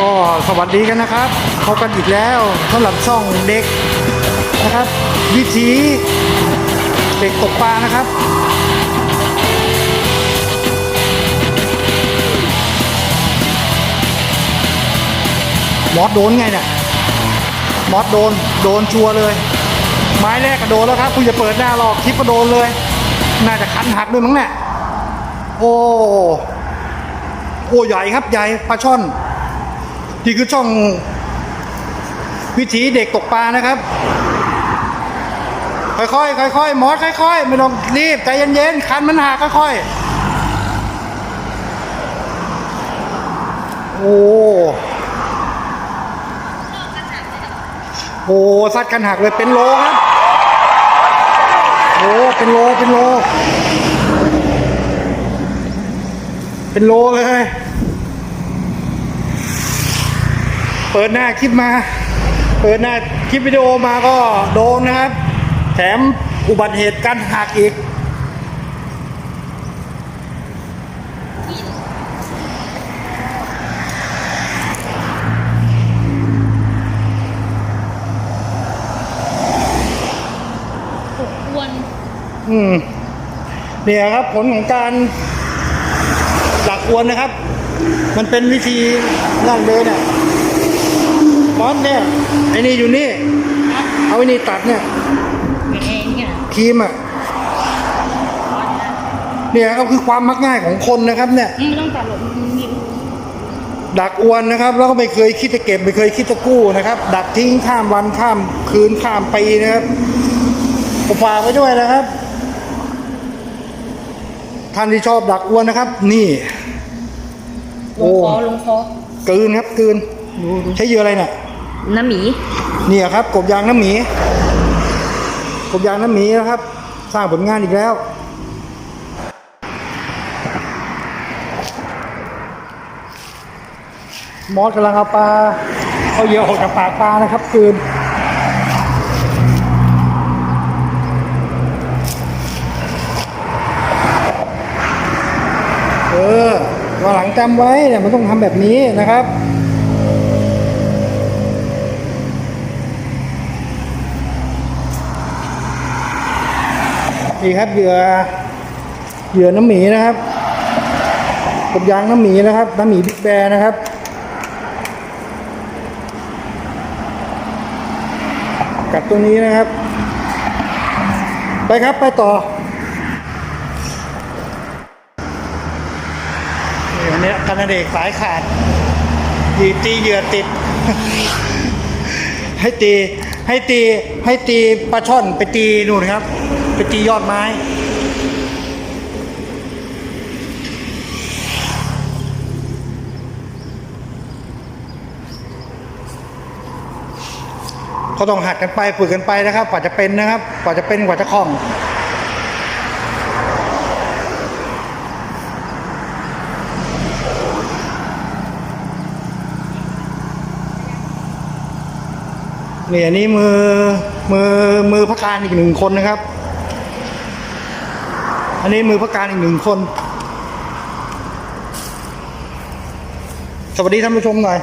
ก็สวัสดีกันนะครับพบกันอีกแล้วสำหรับช่องเด็กนะครับ วิถีเด็กตกปลานะครับ มอสโดนไงเนี่ยมอสโดนโดนชัวร์เลย ไม้แรกก็โดนแล้วครับคุณจะเปิดหน้าหรอกคลิปก็โดนเลย น่าจะคันหักด้วยมั้งเนี่ยโอ้โอ้ใหญ่ครับใหญ่ปลาช่อน นี่คือช่องวิถีเด็กตกปลานะครับ ค่อยๆ ค่อยๆ มอสค่อยๆ ไม่ต้องรีบใจเย็นๆ คันมันหักค่อยๆ โอ้โหซัดกันหักเลยเป็นโลครับโอ้เป็นโลเป็นโล เป็นโลเลย เปิดหน้าคลิปมา เปิดหน้าคลิปวิดีโอมาก็โดนนะครับ แถมอุบัติเหตุการหักอีกอ้วนอืมเนี่ยครับผลของการดักอวนนะครับ มันเป็นวิธีนั่นเลยเนี่ย มอสเนี่ยไอ้นี่อยู่นี่ เอาไอ้นี่ตัดเนี่ยเองเนี่ยครีมอะเนี่ยก็คือความมักง่ายของคนนะครับ เนี่ยไม่ต้องตัดหรอกมันมีดักอวนนะครับ แล้วก็ไม่เคยคิดจะเก็บไม่เคยคิดจะกู้นะครับ ดักทิ้งข้ามวันข้ามคืนข้ามปีนะครับผมฝากไว้ด้วยนะครับ ท่านที่ชอบดักอวนนะครับ นี่ลงคอลงคอกลืนครับกลืนใช้เหยื่ออะไรเนี่ย น้ำหมีเนี่ยครับ กบยางน้ำหมี กบยางน้ำหมีนะครับ สร้างผลงานอีกแล้ว มอสกำลังเอาปลาเอาเหยื่อออกจากปากปลานะครับกลืนเออวันหลังจำไว้เนี่ยมันต้องทำแบบนี้นะครับ นี่ครับเหยื่อเหยื่อน้ำหมีนะครับกบยางน้ำหมีนะครับ น้ำหมีบิ๊กแบร์นะครับกับตัวนี้นะครับ ไปครับไปต่อนี่วันนี้กันนเดกสายขาดยีตีเหยื่อติด ให้ตีให้ตีให้ตีปลาช่อนไปตีนู่นครับ ไปตียอดไม้ ก็ต้องหัดกันไปฝึกกันไปนะครับกว่าจะเป็นนะครับกว่าจะเป็นกว่าจะคล่องนี่อันนี้มือมือมือพระการอีกหนึ่งคนนะครับ อันนี้มือพระการอีกหนึ่งคน สวัสดีท่านผู้ชมหน่อย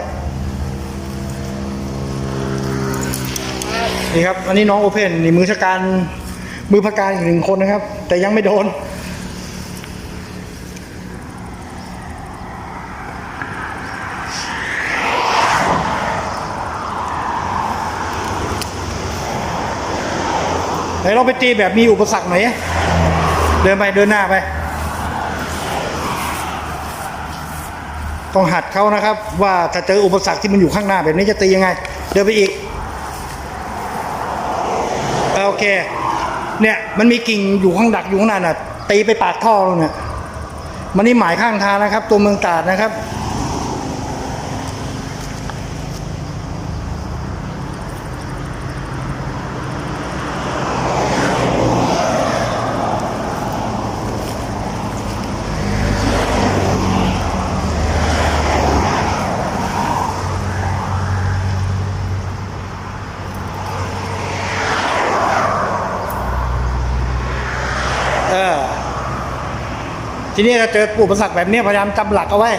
นี่ครับ อันนี้น้องโอเพนนี่มือชะการมือพระการอีกหนึ่งคนนะครับ แต่ยังไม่โดน ไหนเราไปตีแบบมีอุปสรรคหน่อย เดินไปเดินหน้าไป ต้องหัดเขานะครับ ว่าถ้าเจออุปสรรคที่มันอยู่ข้างหน้าแบบนี้จะตียังไง เดินไปอีกโอเค เนี่ยมันมีกิ่งอยู่ข้างดักอยู่ข้างหน้าน่ะตีไปปากท่อเลยเนี่ยมันนี่หมายข้างทางนะครับ ตัวเมืองตาดนะครับ ทีนี้ถ้าเจออุปสรรคแบบนี้พยายามจำหลักเอาไว้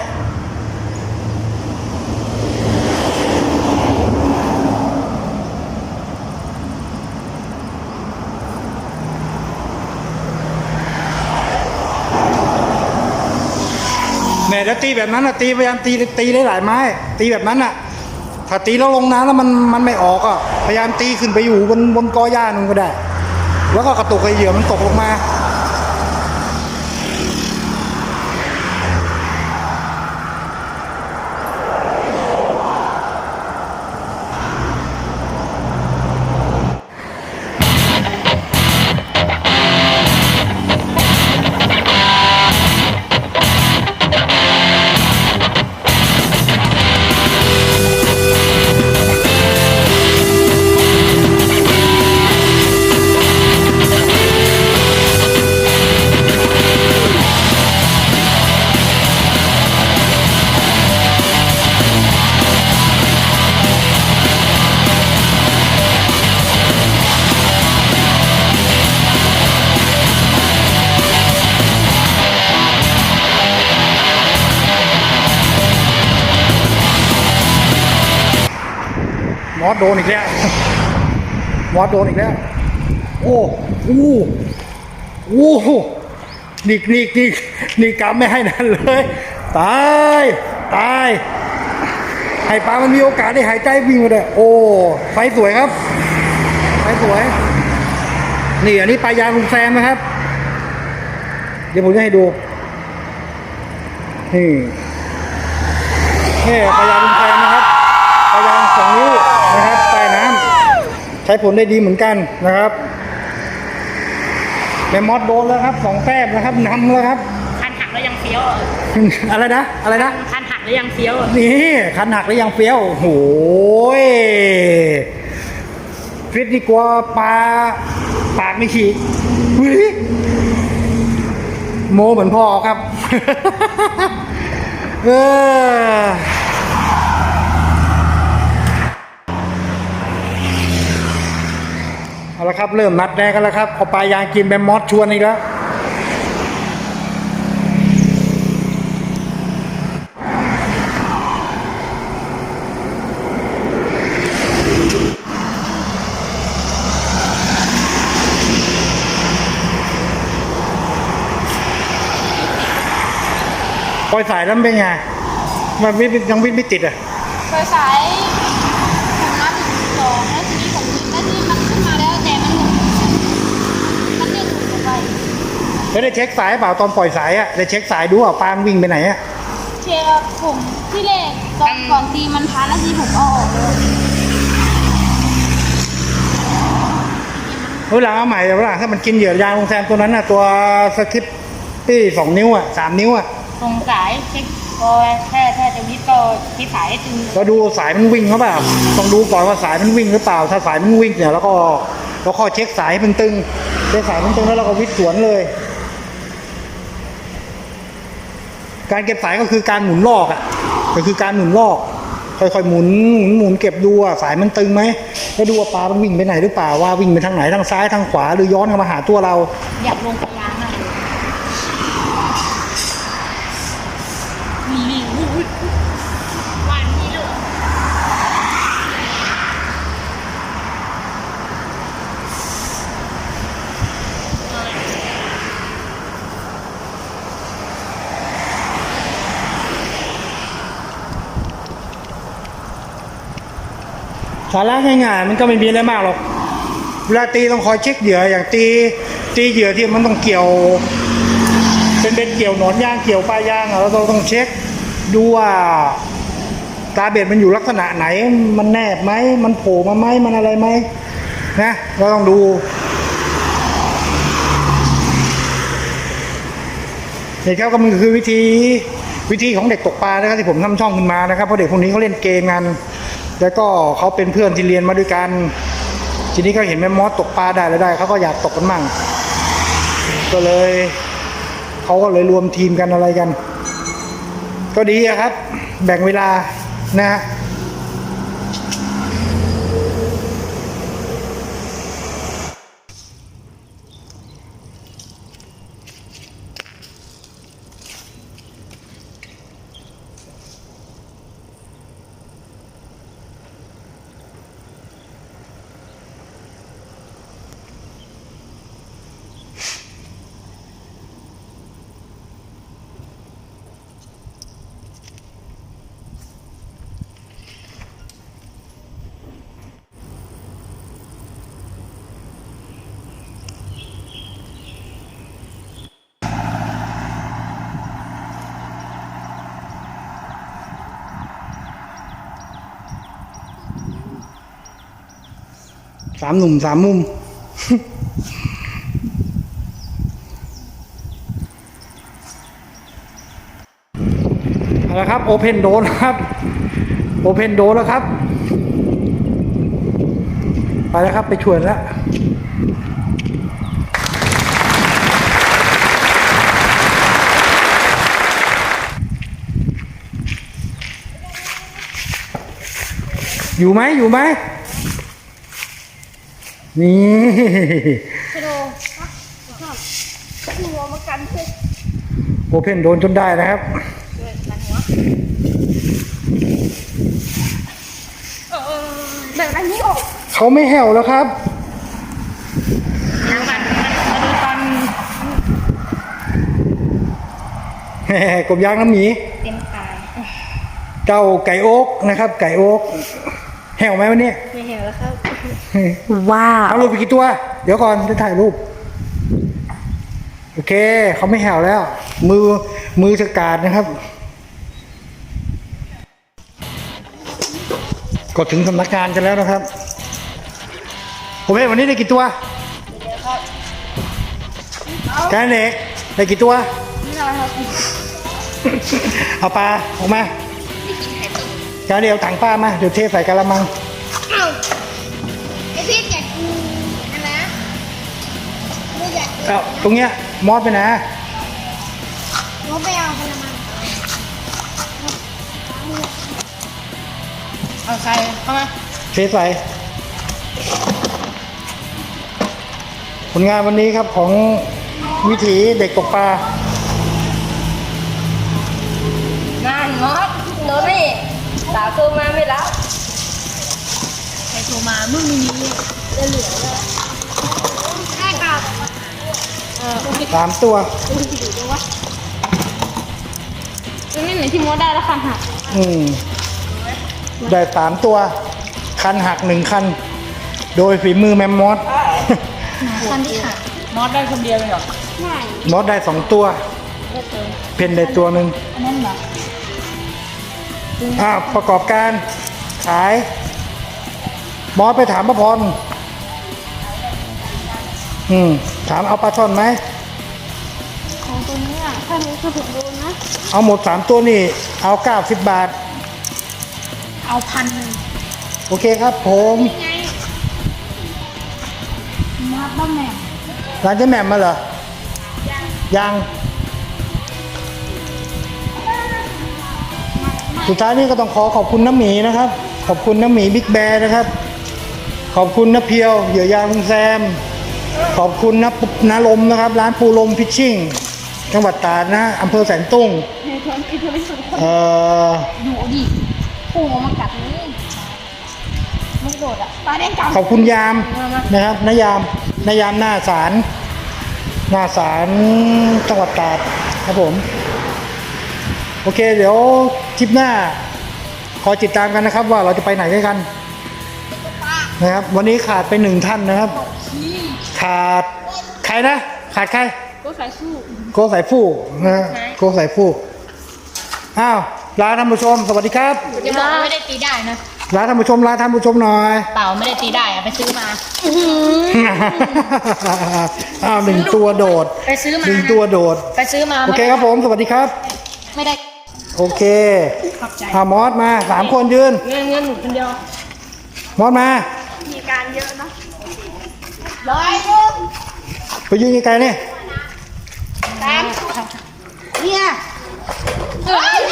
แม่ถ้าตีแบบนั้นอะตีพยายามตีตีได้หลายไม้ ตีแบบนั้นอะถ้าตีแล้วลงน้ำแล้วมันมันไม่ออกอะพยายามตีขึ้นไปอยู่บนบนกอหญ้านึงก็ได้ แล้วก็กระตุกไอเหยื่อมันตกลงมา โดนอีกแล้วมอสโดนอีกแล้ว โอ้โอ้โอ้นี่นี่นี่นี่กำไม่ให้นั่นเลย ตาย ตายให้ปลามันมีโอกาสได้หายใจวิ่งมาเลยโอ้ ไฟสวยครับ ไฟสวย นี่อันนี้ปลายางลุงแซมนะครับ เดี๋ยวผมจะให้ดู นี่นี่ปลายางลุงแซมนะครับปลายางสองนิ้วนะครับใต้น้ำ ใช้ผลได้ดีเหมือนกันนะครับแมมมอสโดนแล้วครับสองแต้มนะครับนำแล้วครับ คันหักแล้วยังเฟี้ยวอะอะไรนะอะไรนะคันหักแล้วยังเฟี้ยวอะนี่คันหักแล้วยังเฟี้ยวโอ้โหยฟิตดีกว่าปลาปากไม่ฉีกเฮ้ยโมเหมือนพ่อครับ เออ เอาละครับ เริ่มนัดแรกกันแล้วครับพอปลายางกินแบมมอสชวนอีกแล้วปล่อยสายแล้วเป็นไง มันวิยังวิ่งไม่ติดอะไฟสายผมนับถึงสองแล้วทีนี้ผมแล้วทีนี้มันขึ้นมาแล้วแต่มันหลุดมันเด้งหลุดออกไป แล้วได้เช็คสายเปล่าตอนปล่อยสายอะได้เช็คสายดูว่าปลามันวิ่งไปไหนอะเชียร์ผมที่แรกตอนก่อนตีมันพันแล้วทีผมเอาออกเลยเวลาเอาใหม่เวลาถ้ามันกินเหยื่อยางลงแซมตัวนั้นอะตัวสคริปตี้สองนิ้วอะสามนิ้วอะตรงสายเช็คพอแค่แค่จะวิทย์ก็ที่สายจึงเราดูสายมันวิ่งเขาเปล่าต้องดูก่อนว่าสายมันวิ่งหรือเปล่า ถ้าสายมันวิ่งเนี่ยแล้วก็เราก็เช็คสายให้มันตึงเช็คสายมันตึงแล้วเราก็วิดสวนเลย การเก็บสายก็คือการหมุนลอกอะก็คือการหมุนลอก ค่อยๆหมุนหมุนหมุนเก็บดูว่าสายมันตึงไหมแล้วดูว่าปลามันวิ่งไปไหนหรือเปล่าว่าวิ่งไปทางไหนทางซ้ายทางขวาหรือย้อนกลับมาหาตัวเรา อยากลงปลางมากเลยนี่นี่อุ้ยอุ้ยอุ้ยวันนี้เลย สาระง่ายๆมันก็ไม่มีอะไรมากหรอกเวลาตีต้องคอยเช็คเหยื่ออย่างตี ตีเหยื่อที่มันต้องเกี่ยว เป็นเป็นเกี่ยวหนอนยางเกี่ยวปลายางเราต้องเช็คดูว่าตาเบ็ดมันอยู่ลักษณะไหน มันแนบไหมมันโผล่มาไหมมันอะไรไหมนะเราต้องดูนี่ครับก็มันคือวิธีวิธีของเด็กตกปลานะครับที่ผมทำช่องขึ้นมานะครับเพราะเด็กพวกนี้เขาเล่นเกมกัน แล้วก็เขาเป็นเพื่อนที่เรียนมาด้วยกัน ทีนี้ก็เห็นแม่มอสตกปลาได้แล้วได้เขาก็อยากตกกันมั่ง ก็เลยเขาก็เลยรวมทีมกันอะไรกัน ก็ดีครับ แบ่งเวลานะฮะ สามหนุ่มสามมุม เอาละครับโอเพนโดนครับ โอเพนโดนแล้วครับ ไปแล้วครับไปชวนแล้วอยู่ไหมอยู่ไหม นี่กระโดดหัวมากันเพื่อโอเพนโดนจนได้นะครับแบบอันนี้ออกเขาไม่แห่วแล้วครับกันตอนแหมกบยางน้ำหมีเต็มตายเจ้าไก่โอ๊กนะครับ ไก่โอ๊กแห่วไหมวันนี้ ว้าเอารูปไปกี่ตัว เดี๋ยวก่อนจะถ่ายรูป โอเค เขาไม่แห่วแล้ว มือมือจะกาดนะครับ ก็ถึงสำนักงานกันแล้วนะครับ ผมเห็นวันนี้ได้กี่ตัวแกนเด็กได้กี่ตัวนี่อะไรครับเอาปลาออกมานี่กินเดียวถังปลามา เดี๋ยวเทใส่กะละมัง เอาตรงเนี้ยมอดไปนะงบไปเอาคนละมันเอาใครเข้ามาเทใส่ผลงานวันนี้ครับของวิถีเด็กตกปลา งานมอสโนนี่สาวโทรมาไม่รับใครโทรมามึงมีนี้จะเหลือเลยใช่ครับ สามตัวดูสิดูดูวะตรงนี้เหมือนที่มอสได้แล้วค่ะหัก อืม ได้สามตัว คันหักหนึ่งคัน โดยฝีมือแมมมอสคันที่หักมอสได้คนเดียวเลยเหรอใช่มอสได้สองตัวเลิกเลยเพนได้ตัวหนึ่งอันนั้นเหรออ่าประกอบการ ขาย มอสไปถามพระพร อืมถามเอาปลาช่อนไหมของตัวนี้อะถ้านี้คือถูกโดนนะ เอาหมดสามตัวนี่ เอาเก้าสิบบาท เอาพันหนึ่งโอเคครับผมไงมาบ้าแม่ร้านเจ๊แหม่มมาเหรอ ยังสุดท้ายนี้ก็ต้องขอขอบคุณน้ำหมีนะครับ ขอบคุณน้ำหมีบิ๊กแบร์นะครับ ขอบคุณน้าเพียว เหยื่อยางลุงแซม ขอบคุณน้าปุ๊บน้าลมนะครับ ร้านปูลมฟิชชิ่งจังหวัดตราดนะอำเภอแสนตุ้งเฮ้ยทนอีเธอไม่สุดเอ่อดูดิพุ่งออกมากัดนี่มันโดดอะตาแดงจังขอบคุณยามนะครับนายามนายามหน้าศาลหน้าศาลจังหวัดตราดครับผม โอเค เดี๋ยวคลิปหน้า คอยติดตามกันนะครับ ว่าเราจะไปไหนด้วยกันนะครับ วันนี้ขาดไปหนึ่งท่านนะครับ ขาดใครนะขาดใครก็ใส่สู้โกสายฟู่นะฮะโกสายฟู่อ้าวลาท่านผู้ชม สวัสดีครับจะบอกว่าไม่ได้ตีได้นะลาท่านผู้ชมลาท่านผู้ชมหน่อย เปล่าไม่ได้ตีได้อะไปซื้อมา อ้าวหนึ่งตัวโดดไปซื้อมา หนึ่งตัวโดด ไปซื้อมาโอเคครับผม สวัสดีครับ ไม่ได้โอเคขอบใจอ่ามอสมาสามคนยืน เงินเงินหนูคนเดียว มอสมา มีการเยอะเนาะ ร้อยหนึงไปยืนไกลๆนี่สามเนี่ยเฮ้ย